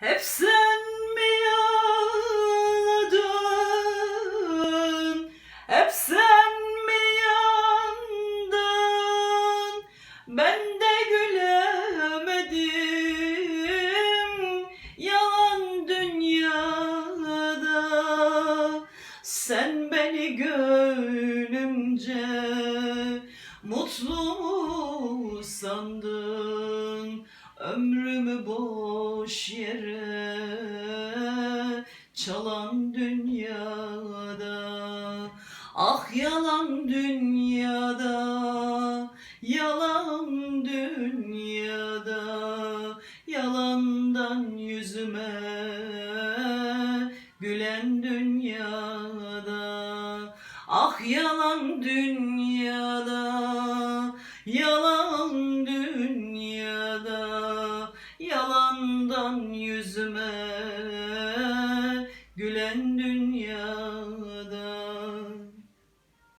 Hep sen mi ağladın? Hep sen mi yandın? Ben de gülemedim yalan dünyada. Sen beni gönlümce mutlu mu sandın? Ömrümü boş yere çalan dünyada Ah yalan dünyada Yalan dünyada Yalandan yüzüme Gülen dünyada Ah yalan dünyada Yalan Yüzüme Gülen dünyada